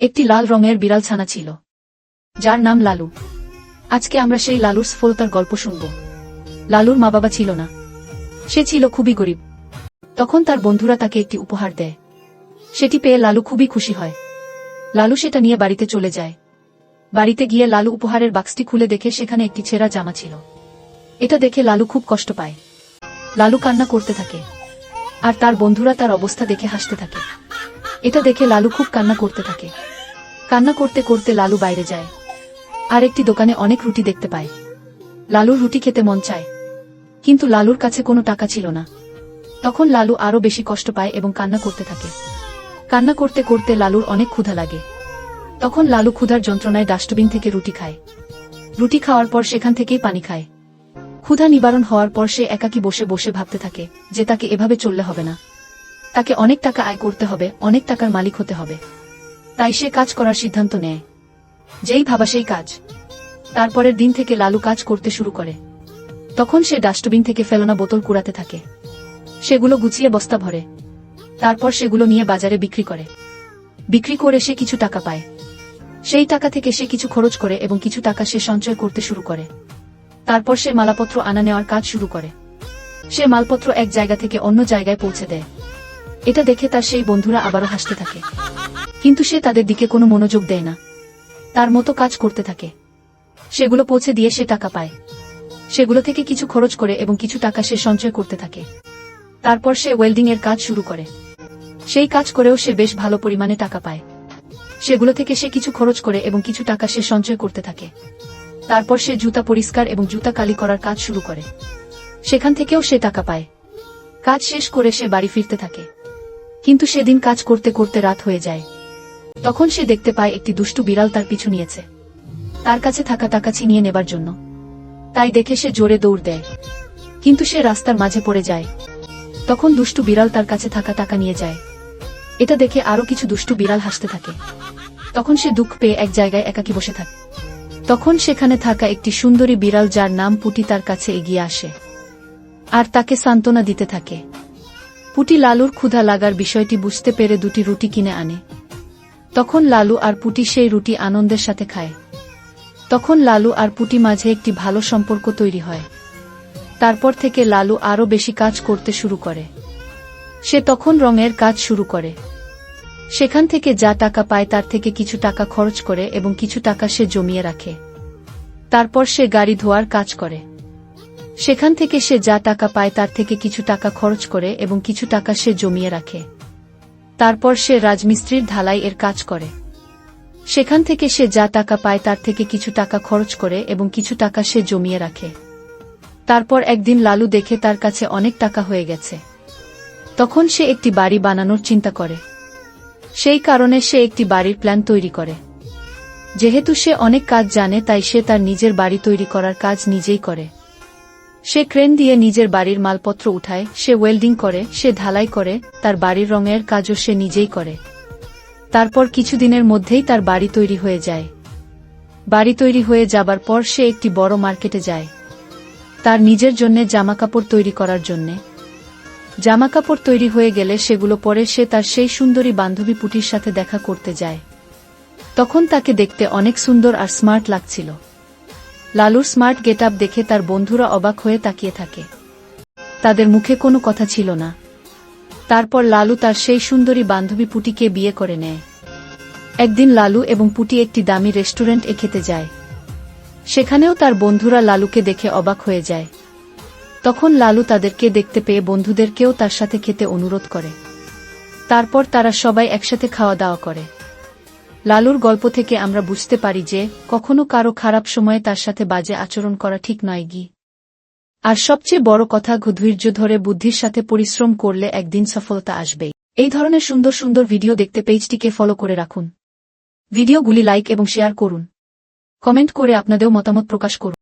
একটি লাল রঙের বিড়াল ছানা ছিল। যার নাম লালু। আজকে আমরা সেই লালুর সফলতার গল্প শুনব। লালুর মা বাবা ছিল না। সে ছিল খুবই গরিব। তখন তার বন্ধুরা তাকে একটি উপহার দেয়। সেটি পেয়ে লালু খুবই খুশি হয়। লালু সেটা নিয়ে বাড়িতে চলে যায়। বাড়িতে গিয়ে লালু উপহারের বাক্সটি খুলে দেখে সেখানে একটি ছেঁড়া জামা ছিল। এটা দেখে লালু খুব কষ্ট পায়। লালু কান্না করতে থাকে। আর তার বন্ধুরা তার অবস্থা দেখে হাসতে থাকে। এটা দেখে লালু খুব কান্না করতে থাকে। কান্না করতে করতে লালু বাইরে যায়। আর একটি দোকানে অনেক রুটি দেখতে পায়। লালুর রুটি খেতে মন চায়, কিন্তু লালুর কাছে কোনো টাকা ছিল না। তখন লালু আরও বেশি কষ্ট পায় এবং কান্না করতে থাকে। কান্না করতে করতে লালুর অনেক ক্ষুধা লাগে। তখন লালু ক্ষুধার যন্ত্রণায় ডাস্টবিন থেকে রুটি খায়। রুটি খাওয়ার পর সেখান থেকেই পানি খায়। ক্ষুধা নিবারণ হওয়ার পর সে একাকি বসে বসে ভাবতে থাকে যে তাকে এভাবে চললে হবে না। তাকে অনেক টাকা আয় করতে হবে, অনেক টাকার মালিক হতে হবে। তাই সে কাজ করার সিদ্ধান্ত নেয়। যেই ভাবা সেই কাজ। তারপরের দিন থেকে লালু কাজ করতে শুরু করে। তখন সে ডাস্টবিন থেকে ফেলনা বোতল কুড়াতে থাকে। সেগুলো গুছিয়ে বস্তা ভরে। তারপর সেগুলো নিয়ে বাজারে বিক্রি করে। বিক্রি করে সে কিছু টাকা পায়। সেই টাকা থেকে সে কিছু খরচ করে এবং কিছু টাকা সে সঞ্চয় করতে শুরু করে। তারপর সে মালাপত্র আনা নেওয়ার কাজ শুরু করে। সে মালপত্র এক জায়গা থেকে অন্য জায়গায় পৌঁছে দেয়। এটা দেখে তার সেই বন্ধুরা আবারও হাসতে থাকে। কিন্তু সে তাদের দিকে কোনো মনোযোগ দেয় না। তার মতো কাজ করতে থাকে। সেগুলো পৌঁছে দিয়ে সে টাকা পায়। সেগুলো থেকে কিছু খরচ করে এবং কিছু টাকা সে সঞ্চয় করতে থাকে। তারপর সে ওয়েল্ডিং এর কাজ শুরু করে। সেই কাজ করেও সে বেশ ভালো পরিমাণে টাকা পায়। সেগুলো থেকে সে কিছু খরচ করে এবং কিছু টাকা সে সঞ্চয় করতে থাকে। তারপর সে জুতা পরিষ্কার এবং জুতা কালি করার কাজ শুরু করে। সেখান থেকেও সে টাকা পায়। কাজ শেষ করে সে বাড়ি ফিরতে থাকে। কিন্তু সেদিন কাজ করতে করতে রাত হয়ে যায়। তখন সে দেখতে পায় একটি দুষ্টু বিড়াল তার পিছু নিয়েছে। তার কাছে থাকা টাকা ছিনিয়ে নেবার জন্য। তাই দেখে সে জোরে দৌড় দেয়। কিন্তু সে রাস্তার মাঝে পড়ে যায়। তখন দুষ্টু বিড়াল তার কাছে থাকা টাকা নিয়ে যায়। এটা দেখে আরও কিছু দুষ্টু বিড়াল হাসতে থাকে। তখন সে দুঃখ পেয়ে এক জায়গায় একাকি বসে থাকে। তখন সেখানে থাকা একটি সুন্দরী বিড়াল যার নাম পুটি তার কাছে এগিয়ে আসে। আর তাকে সান্ত্বনা দিতে থাকে। পুটি লালুর ক্ষুধা লাগার বিষয়টি বুঝতে পেরে দুটি রুটি কিনে আনে। তখন লালু আর পুটি সেই রুটি আনন্দের সাথে খায়। তখন লালু আর পুটি মাঝে একটি ভালো সম্পর্ক তৈরি হয়। তারপর থেকে লালু আরও বেশি কাজ করতে শুরু করে। সে তখন রঙের কাজ শুরু করে। সেখান থেকে যা টাকা পায় তার থেকে কিছু টাকা খরচ করে এবং কিছু টাকা সে জমিয়ে রাখে। তারপর সে গাড়ি ধোয়ার কাজ করে। সেখান থেকে সে যা টাকা পায় তার থেকে কিছু টাকা খরচ করে এবং কিছু টাকা সে জমিয়ে রাখে। তারপর সে রাজমিস্ত্রির ঢালাই এর কাজ করে। সেখান থেকে সে যা টাকা পায় তার থেকে কিছু টাকা খরচ করে এবং কিছু টাকা সে জমিয়ে রাখে। তারপর একদিন লালু দেখে তার কাছে অনেক টাকা হয়ে গেছে। তখন সে একটি বাড়ি বানানোর চিন্তা করে। সেই কারণে সে একটি বাড়ির প্ল্যান তৈরি করে। যেহেতু সে অনেক কাজ জানে তাই সে তার নিজের বাড়ি তৈরি করার কাজ নিজেই করে। সে ক্রেন দিয়ে নিজের বাড়ির মালপত্র উঠায়, সে ওয়েল্ডিং করে, সে ঢালাই করে, তার বাড়ির রঙের কাজও সে নিজেই করে। তারপর কিছুদিনের মধ্যেই তার বাড়ি তৈরি হয়ে যায়। বাড়ি তৈরি হয়ে যাবার পর সে একটি বড় মার্কেটে যায়। তার নিজের জন্যে জামাকাপড় তৈরি করার জন্যে। জামাকাপড় তৈরি হয়ে গেলে সেগুলো পরে সে তার সেই সুন্দরী বান্ধবী পুটির সাথে দেখা করতে যায়। তখন তাকে দেখতে অনেক সুন্দর আর স্মার্ট লাগছিল। লালুর স্মার্ট গেট দেখে তার বন্ধুরা অবাক হয়ে তাকিয়ে থাকে। তাদের মুখে কোনো কথা ছিল না। তারপর লালু তার সেই সুন্দরী বান্ধবী পুটিকে বিয়ে করে নেয়। একদিন লালু এবং পুটি একটি দামি রেস্টুরেন্ট খেতে যায়। সেখানেও তার বন্ধুরা লালুকে দেখে অবাক হয়ে যায়। তখন লালু তাদেরকে দেখতে পেয়ে বন্ধুদেরকেও তার সাথে খেতে অনুরোধ করে। তারপর তারা সবাই একসাথে খাওয়া দাওয়া করে। লালুর গল্প থেকে আমরা বুঝতে পারি যে, কখনো কারও খারাপ সময়ে তার সাথে বাজে আচরণ করা ঠিক নয় গি। আর সবচেয়ে বড় কথা, ধৈর্য ধরে বুদ্ধির সাথে পরিশ্রম করলে একদিন সফলতা আসবে। এই ধরনের সুন্দর সুন্দর ভিডিও দেখতে পেজটিকে ফলো করে রাখুন। ভিডিওগুলি লাইক এবং শেয়ার করুন। কমেন্ট করে আপনাদেরও মতামত প্রকাশ করুন।